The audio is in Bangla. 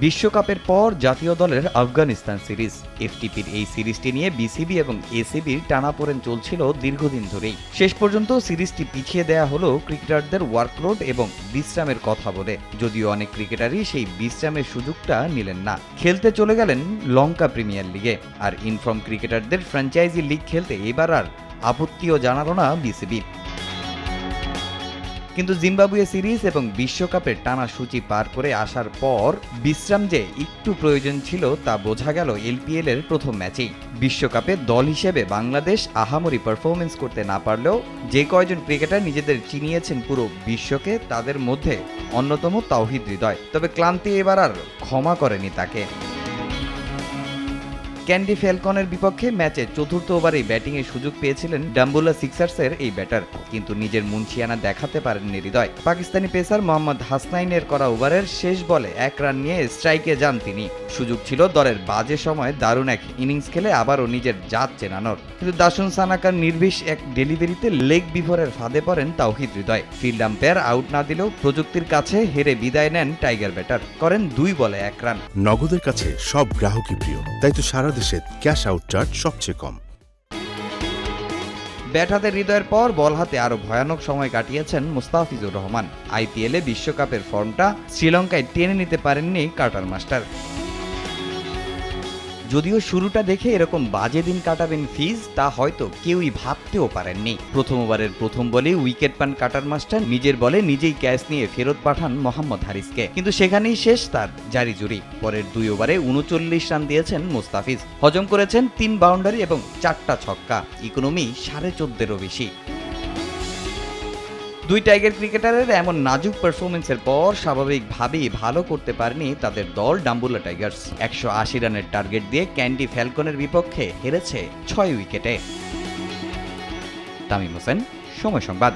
বিশ্বকাপের পর জাতীয় দলের আফগানিস্তান সিরিজ। এফটিপির এই সিরিজটি নিয়ে বিসিবি এবং এসিবির টানাপোড়েন চলছিল দীর্ঘদিন ধরেই। শেষ পর্যন্ত সিরিজটি পিছিয়ে দেয়া হলো ক্রিকেটারদের ওয়ার্কলোড এবং বিশ্রামের কথা বলে। যদিও অনেক ক্রিকেটারই সেই বিশ্রামের সুযোগটা নিলেন না। খেলতে চলে গেলেন লঙ্কা প্রিমিয়ার লিগে। আর ইনফর্ম ক্রিকেটারদের ফ্র্যাঞ্চাইজি লিগ খেলতে এবার আর আপত্তিও জানালো না বিসিবি। কিন্তু জিম্বাবুয়ে সিরিজ এবং বিশ্বকাপের টানা সূচি পার করে আসার পর বিশ্রাম যে একটু প্রয়োজন ছিল তা বোঝা গেল এলপিএল এর প্রথম ম্যাচেই। বিশ্বকাপে দল হিসেবে বাংলাদেশ আহামরি পারফরমেন্স করতে না পারলেও যে কয়জন ক্রিকেটার নিজেদের চিনিয়েছেন পুরো বিশ্বকে, তাদের মধ্যে অন্যতম তাওহিদ হৃদয়। তবে ক্লান্তি এবার আর ক্ষমা করেনি তাকে। ক্যান্ডি ফ্যালকনের বিপক্ষে ম্যাচে চতুর্থ ওভারেই ব্যাটিংয়ের সুযোগ পেয়েছিলেন ডাম্বুলা সিক্সার্সের এই ব্যাটার, কিন্তু নিজের মুন্সিয়ানা দেখাতে পারেননি হৃদয়। পাকিস্তানি পেসার মোহাম্মদ হাসনাইনের করা ওভারের শেষ বলে এক রান নিয়ে স্ট্রাইকে যান তিনি। সুযোগ ছিল দলের বাজে সময় দারুণ এক ইনিংস খেলে আবারও নিজের জাত চেনানোর। কিন্তু দাসুন সানাকার নির্বিষ এক ডেলিভারিতে লেগ বিফোরের ফাঁদে পড়েন Towhid Hridoy. Field umpire out না দিলেও প্রযুক্তির কাছে হেরে বিদায় নেন টাইগার ব্যাটার, করেন দুই বলে এক রান। নগদের কাছে সব গ্রাহকই প্রিয়, তাই তো সারা দেশে ক্যাশ আউট চার্জ সবচেয়ে কম। ব্যাট হাতে হৃদয়ের পর বল হাতে আরও ভয়ানক সময় কাটিয়েছেন মুস্তাফিজুর রহমান। আইপিএলে বিশ্বকাপের ফর্মটা শ্রীলঙ্কায় টেনে নিতে পারেননি কার্টার মাস্টার। যদিও শুরুটা দেখে এরকম বাজে দিন কাটাবেন ফিজ তা হয়তো কেউই ভাবতেও পারেননি। প্রথম ওভারের প্রথম বলে উইকেট পান কাটার মাস্টার, নিজের বলে নিজেই ক্যাচ নিয়ে ফেরত পাঠান মোহাম্মদ হারিসকে। কিন্তু সেখানেই শেষ তার জারি জুরি। পরের দুই ওভারে উনচল্লিশ রান দিয়েছেন মুস্তাফিজ। হজম করেছেন তিন বাউন্ডারি এবং চারটা ছক্কা। ইকোনমি সাড়ে চোদ্দেরও বেশি। দুই টাইগার ক্রিকেটারের এমন নাজুক পারফরমেন্সের পর স্বাভাবিকভাবেই ভালো করতে পারেনি তাদের দল ডাম্বুলা টাইগার্স। একশো আশি রানের টার্গেট দিয়ে ক্যান্ডি ফ্যালকনের বিপক্ষে হেরেছে ছয় উইকেটে। তামিম হোসেন, সময় সংবাদ।